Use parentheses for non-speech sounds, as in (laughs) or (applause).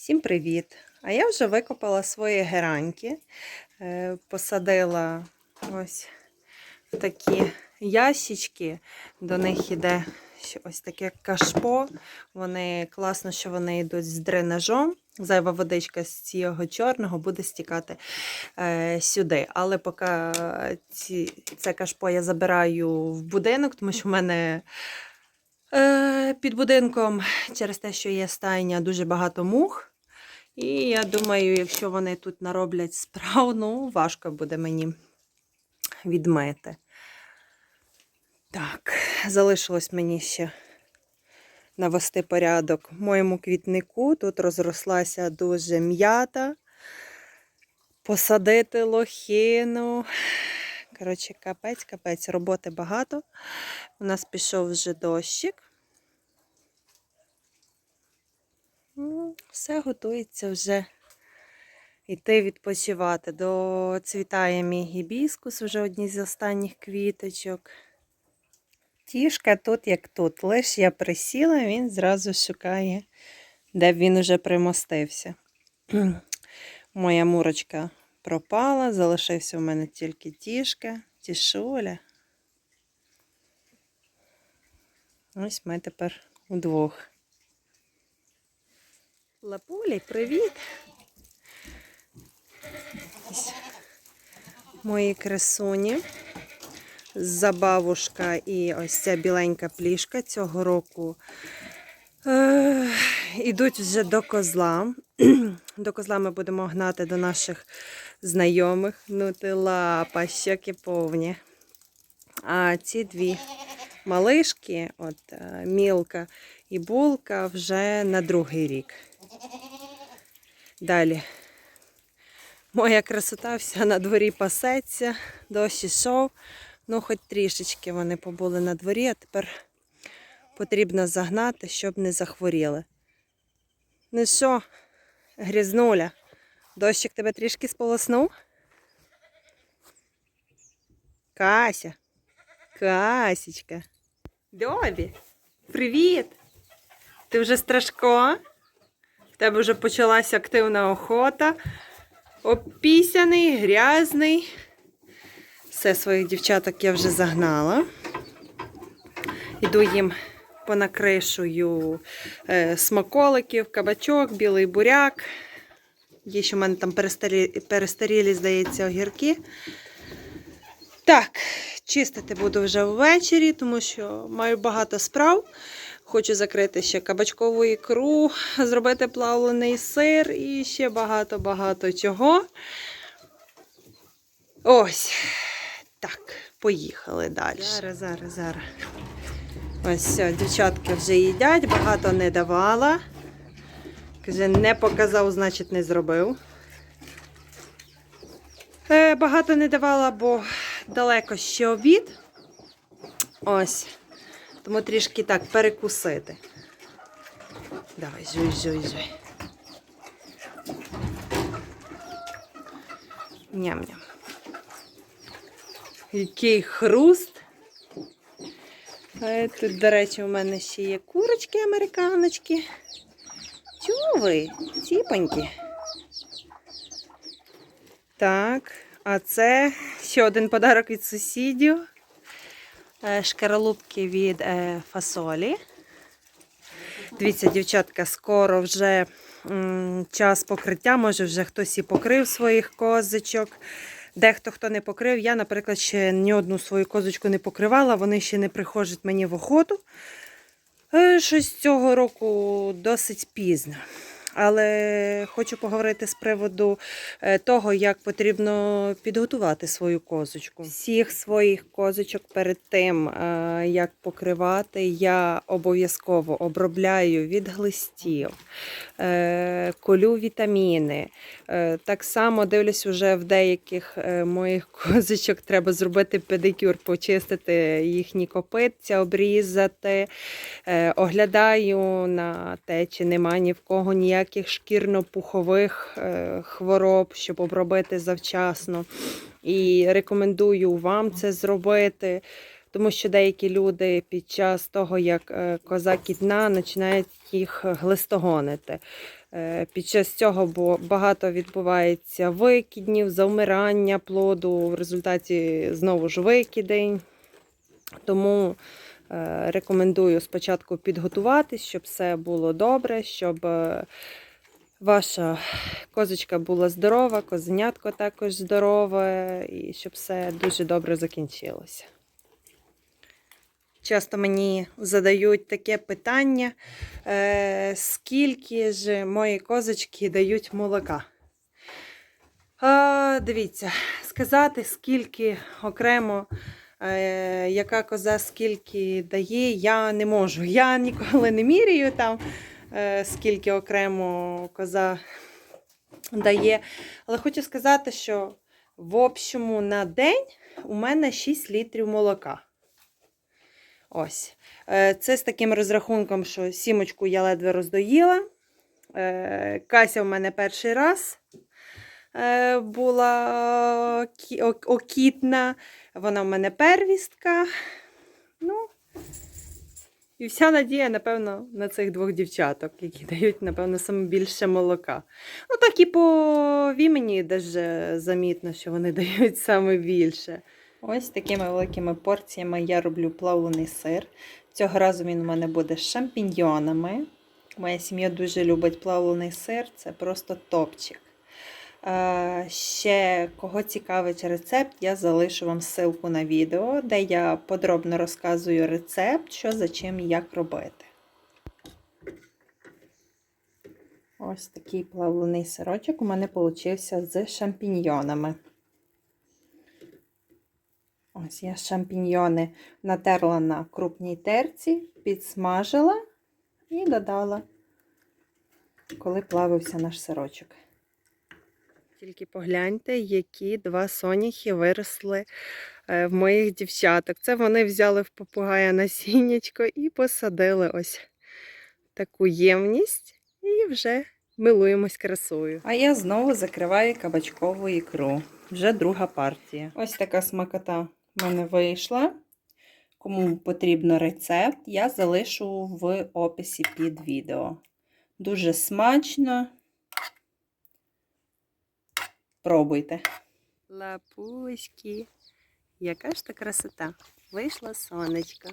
Всім привіт! А я вже викопала свої гераньки, Е, посадила ось в такі ящички. До них йде ось таке кашпо. Вони класно, що вони йдуть з дренажом. Зайва водичка з цього чорного буде стікати е, сюди. Але поки ці, це кашпо я забираю в будинок, тому що в мене під будинком через те, що є стайня, дуже багато мух. І я думаю, якщо вони тут нароблять справу, ну, важко буде мені відмити. Так, залишилось мені ще навести порядок в моєму квітнику. Тут розрослася дуже м'ята. Посадити лохину. Коротше, капець, капець, роботи багато. У нас пішов вже дощик. Ну, Все готується вже йти відпочивати. Доцвітає мій гібіскус, вже одні з останніх квіточок. Тішка тут, як тут. Лиш я присіла, він зразу шукає, де він уже примостився. (clears throat) Моя мурочка пропала, залишився у мене тільки тішка, тішуля. Ось ми тепер удвох. Лапулі, привіт! Мої красуні. Забавушка і ось ця біленька плішка цього року ідуть вже до козла. (clears throat) До козла ми будемо гнати до наших знайомих. Ну ти лапа, щоки повні. А ці дві малишки, от е, мілка і булка, вже на другий рік. Далі. Моя красота вся на дворі пасеться, дощ ішов. Ну, хоч трішечки вони побули на дворі, а тепер потрібно загнати, щоб не захворіли. Ну що, грізнуля, дощик тебе трішки сполоснув? Кася, Касічка. Добі, привіт! Ти вже страшко? В тебе вже почалася активна охота. Опісяний, грязний. Все, своїх дівчаток я вже загнала. Іду їм понакришую е, смаколиків, кабачок, білий буряк. Є ще в мене там перестарі, перестарілі, здається, огірки. Так, чистити буду вже ввечері, тому що маю багато справ. Хочу закрити ще кабачкову ікру, зробити плавлений сир і ще багато-багато чого. Ось. Так, поїхали далі. Зараз, зараз, зараз. Ось дівчатки вже їдять, багато не давала. Каже, не показав, значить не зробив. Е, багато не давала, бо далеко ще обід. Ось. Тому трішки так перекусити. Давай, жуй, жуй, жуй. Ням-ням. Який хруст. Е, Тут, до речі, у мене ще є курочки американочки. Чуви, ціпонькі. Так, а це ще один подарок від сусідів. Е, Шкаралупки від е, фасолі. Дивіться, дівчатка, скоро вже час покриття. Може, вже хтось і покрив своїх козочок. Дехто хто не покрив. Я, наприклад, ще ні одну свою козочку не покривала, вони ще не приходять мені в охоту. Е, Щось цього року досить пізно. Але хочу поговорити з приводу е, того, як потрібно підготувати свою козочку. Всіх своїх козочок перед тим, е, як покривати, я обов'язково обробляю від глистів, е, колю вітаміни. Так само дивлюсь, уже в деяких моїх (laughs) козочок треба зробити педикюр, почистити їхні копитця, обрізати. Оглядаю на те, чи нема ні в кого ніяких шкірно-пухових е, хвороб, щоб обробити завчасно. І рекомендую вам це зробити. Тому що деякі люди під час того, як е, коза кітна, починають їх глистогонити. Е, Під час цього багато відбувається викиднів, завмирання плоду, в результаті знову ж викидень. Тому рекомендую спочатку підготуватись, щоб все було добре, щоб е, ваша козочка була здорова, козенятко також здорове, і щоб все дуже добре закінчилося. Часто мені задають таке питання, е, скільки ж мої козочки дають молока. Е, дивіться, сказати, скільки окремо, е, яка коза скільки дає, я не можу. Я ніколи не міряю там, е, скільки окремо коза дає. Але хочу сказати, що в общому на день у мене 6 літрів молока. Ось. Е, Це з таким розрахунком, що сімочку я ледве роздоїла. Е, Кася в мене перший раз е, була окітна. Вона в мене первістка. Ну, і вся надія, напевно, на цих двох дівчаток, які (laughs) дають, напевно, саме більше молока. Ну, так і по вімені даже замітно, що вони (laughs) дають саме більше. Ось такими великими порціями я роблю плавлений сир. Цього разу він у мене буде з шампіньйонами. Моя сім'я дуже любить плавлений сир, це просто топчик. Е, Ще кого цікавить рецепт, я залишу вам ссылку на відео, де я подробно розказую рецепт, що за чим і як робити. Ось такий плавлений сирочок у мене получився з шампіньйонами. Ось я шампіньйони натерла на крупній терці, підсмажила і додала, коли плавився наш сирочок. Тільки погляньте, які два соняхи виросли е, в моїх дівчаток. Це вони взяли в попугая насіннячко і посадили ось таку ємність і вже милуємось красою. А я знову закриваю кабачкову ікру. Вже друга партія. Ось така смакота в мене вийшла. Кому потрібно рецепт, я залишу в описі під відео. Дуже смачно. Пробуйте. Лапуськи. Яка ж та красота? Вийшла сонечко.